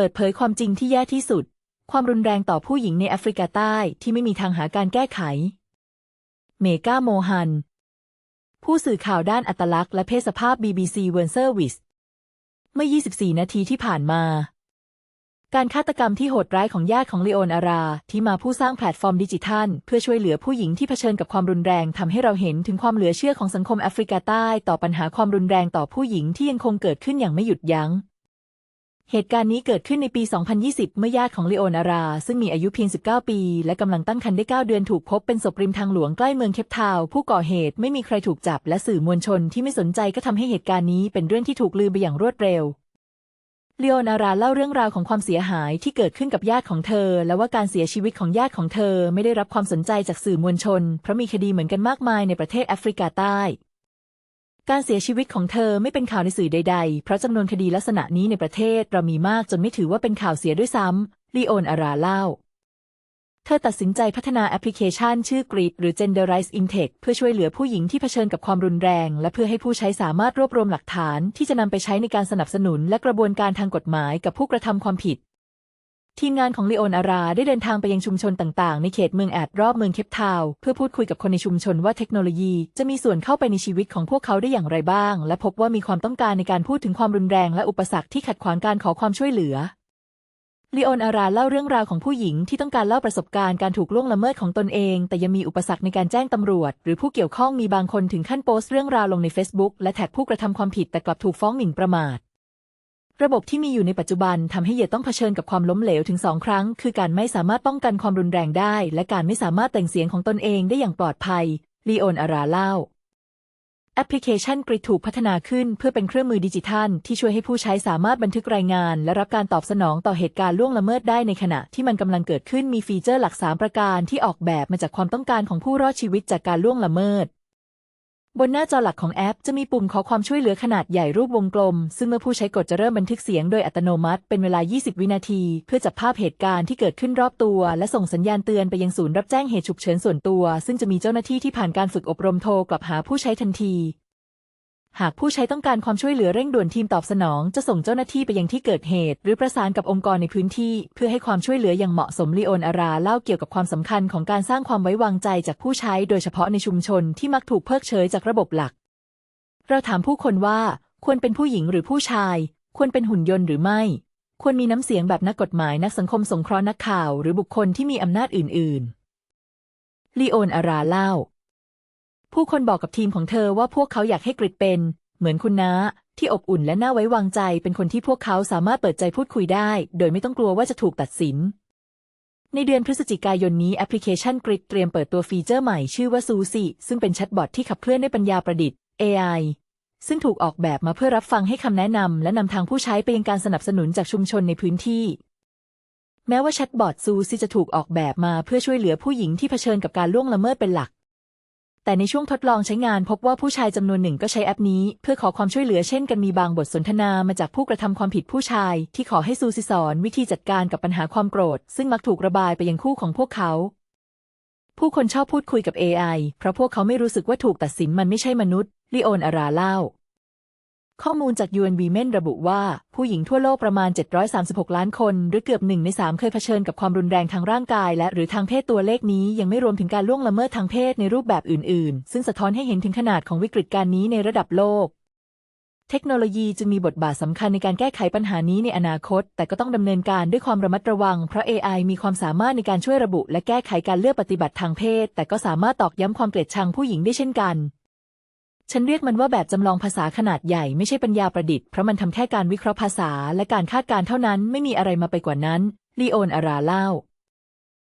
เปิดเผยความจริงที่แย่ที่สุด ความรุนแรงต่อผู้หญิงในแอฟริกาใต้ที่ไม่มีทางหาการแก้ไข เมกาโมฮัน ผู้สื่อข่าวด้านอัตลักษณ์และเพศสภาพ BBC World Service เมื่อ 24 นาทีที่ผ่านมา การฆาตกรรมที่โหดร้ายของญาติของลีโอนอารา ที่มาผู้สร้างแพลตฟอร์มดิจิทัล เพื่อช่วยเหลือผู้หญิงที่เผชิญกับความรุนแรงทำให้เราเห็นถึงความเหลือเชื่อของสังคมแอฟริกาใต้ ต่อปัญหาความรุนแรงต่อผู้หญิงที่ยังคงเกิดขึ้นอย่างไม่หยุดยัง้ง เหตุการณ์นี้เกิดขึ้นในปี 2020 เมื่อญาติของลีโอนารา ซึ่งมีอายุเพียง 19 ปี และกำลังตั้งครรภ์ได้ 9 เดือนถูกพบเป็นศพริมทางหลวงใกล้เมืองเคปทาวผู้ก่อเหตุไม่มีใครถูกจับ และสื่อมวลชนที่ไม่สนใจก็ทำให้เหตุการณ์นี้เป็นเรื่องที่ถูกลืมไปอย่างรวดเร็วลีโอนาราเล่าเรื่องราวของความเสียหายที่เกิดขึ้นกับญาติของเธอ และว่าการเสียชีวิตของญาติของเธอไม่ได้รับความสนใจจากสื่อมวลชน เพราะมีคดีเหมือนกันมากมายในประเทศแอฟริกาใต้ การเสียชีวิตของเธอไม่เป็นข่าวในสื่อใด ๆ เพราะจำนวนคดีลักษณะนี้ในประเทศเรามีมากจนไม่ถือว่าเป็นข่าวเสียด้วยซ้ำลีโอนอาราเล่า เธอตัดสินใจพัฒนาแอปพลิเคชันชื่อ Grid หรือ Genderize Intake เพื่อช่วยเหลือผู้หญิงที่เผชิญกับความรุนแรง และเพื่อให้ผู้ใช้สามารถรวบรวมหลักฐานที่จะนำไปใช้ในการสนับสนุนและกระบวนการทางกฎหมายกับผู้กระทำความผิด ทีมงานของลีโอนอาราได้เดินทางไปยังชุมชนต่างๆ ในเขตเมืองแอดรอบเมืองเคปทาวเพื่อพูดคุยกับคนในชุมชนว่าเทคโนโลยีจะมีส่วนเข้าไปในชีวิตของพวกเขาได้อย่างไรบ้าง และพบว่ามีความต้องการในการพูดถึงความรุนแรงและอุปสรรคที่ขัดขวางการขอความช่วยเหลือลีโอนอาราเล่าเรื่องราวของผู้หญิงที่ต้องการเล่าประสบการณ์การถูกล่วงละเมิดของตนเอง แต่ยังมีอุปสรรคในการแจ้งตำรวจ หรือผู้เกี่ยวข้องมีบางคนถึงขั้นโพสต์เรื่องราวลงใน Facebook และแท็กผู้กระทำความผิดแต่กลับถูกฟ้องหมิ่นประมาท ระบบที่มีอยู่ในปัจจุบันทำให้เหยื่อต้องเผชิญกับความล้มเหลวถึงสองครั้ง คือการไม่สามารถป้องกันความรุนแรงได้ และการไม่สามารถแต่งเสียงของตนเองได้อย่างปลอดภัยลีโอนอาราเล่า แอปพลิเคชันกริดถูกพัฒนาขึ้นเพื่อเป็นเครื่องมือดิจิทัล ที่ช่วยให้ผู้ใช้สามารถบันทึกรายงาน และรับการตอบสนองต่อเหตุการณ์ล่วงละเมิดได้ในขณะที่มันกำลังเกิดขึ้นมีฟีเจอร์หลัก 3 ประการที่ออกแบบมาจากความต้องการของผู้รอดชีวิตจากการล่วงละเมิด บนหน้าจอหลักของแอปจะมีปุ่มขอความช่วยเหลือขนาดใหญ่รูปวงกลม ซึ่งเมื่อผู้ใช้กดจะเริ่มบันทึกเสียงโดยอัตโนมัติเป็นเวลา 20 วินาที เพื่อจับภาพเหตุการณ์ที่เกิดขึ้นรอบตัว และส่งสัญญาณเตือนไปยังศูนย์รับแจ้งเหตุฉุกเฉินส่วนตัว ซึ่งจะมีเจ้าหน้าที่ที่ผ่านการฝึกอบรมโทรกลับหาผู้ใช้ทันที หากผู้ใช้ต้องการความช่วยเหลือเร่งด่วนทีมตอบสนอง จะส่งเจ้าหน้าที่ไปยังที่เกิดเหตุ หรือประสานกับองค์กรในพื้นที่ เพื่อให้ความช่วยเหลืออย่างเหมาะสมลีโอนอาราเล่าเกี่ยวกับความสำคัญของการสร้างความไว้วางใจจากผู้ใช้โดยเฉพาะในชุมชนที่มักถูกเพิกเฉยจากระบบหลัก เราถามผู้คนว่า ควรเป็นผู้หญิงหรือผู้ชาย ควรเป็นหุ่นยนต์หรือไม่ ควรมีน้ำเสียงแบบนักกฎหมายนักสังคมสงเคราะห์นักข่าว หรือบุคคลที่มีอำนาจอื่น ๆลีโอนอาราเล่า ผู้คนบอกกับทีมของเธอว่าพวกเขาอยากให้กริดเป็น เหมือนคุณน้าที่อบอุ่นและน่าไว้วางใจเป็นคนที่พวกเขาสามารถเปิดใจพูดคุยได้ โดยไม่ต้องกลัวว่าจะถูกตัดสิน ในเดือนพฤศจิกายนนี้แอปพลิเคชันกริดเตรียมเปิดตัวฟีเจอร์ใหม่ชื่อว่าซูซิซึ่งเป็นแชทบอทที่ขับเคลื่อนด้วยปัญญาประดิษฐ์ AI ซึ่งถูกออกแบบมาเพื่อรับฟังให้คำแนะนำและนำทางผู้ใช้ไปยังการสนับสนุนจากชุมชนในพื้นที่ แม้ว่าแชทบอทซูซิจะถูกออกแบบมาเพื่อช่วยเหลือผู้หญิงที่เผชิญกับการล่วงละเมิดเป็นหลัก แต่ในช่วงทดลองใช้งานพบว่าผู้ชายจำนวนหนึ่งก็ใช้แอปนี้ เพื่อขอความช่วยเหลือเช่นกันมีบางบทสนทนามาจากผู้กระทำความผิดผู้ชาย ที่ขอให้ซูซิสอนวิธีจัดการกับปัญหาความโกรธ ซึ่งมักถูกระบายไปยังคู่ของพวกเขา ผู้คนชอบพูดคุยกับ AI เพราะพวกเขาไม่รู้สึกว่าถูกตัดสินมันไม่ใช่มนุษย์ลีโอนอาราเล่า ข้อมูลจาก UN Women ระบุว่าผู้หญิงทั่วโลกประมาณ 736 ล้านคน หรือเกือบหนึ่งในสามเคยเผชิญกับความรุนแรงทางร่างกาย และหรือทางเพศตัวเลขนี้ยังไม่รวมถึงการล่วงละเมิดทางเพศในรูปแบบอื่นๆ ซึ่งสะท้อนให้เห็นถึงขนาดของวิกฤตการณ์นี้ในระดับโลก เทคโนโลยีจึงมีบทบาทสำคัญในการแก้ไขปัญหานี้ในอนาคต แต่ก็ต้องดำเนินการด้วยความระมัดระวัง เพราะ AI มีความสามารถในการช่วยระบุ และแก้ไขการเลือกปฏิบัติทางเพศ แต่ก็สามารถตอกย้ำความเกลียดชังผู้หญิงได้เช่นกัน ฉันเรียกมันว่าแบบจำลองภาษาขนาดใหญ่ไม่ใช่ปัญญาประดิษฐ์เพราะมันทำแค่การวิเคราะห์ภาษาและการคาดการณ์เท่านั้นไม่มีอะไรมาไปกว่านั้นลีโอนอาราเล่า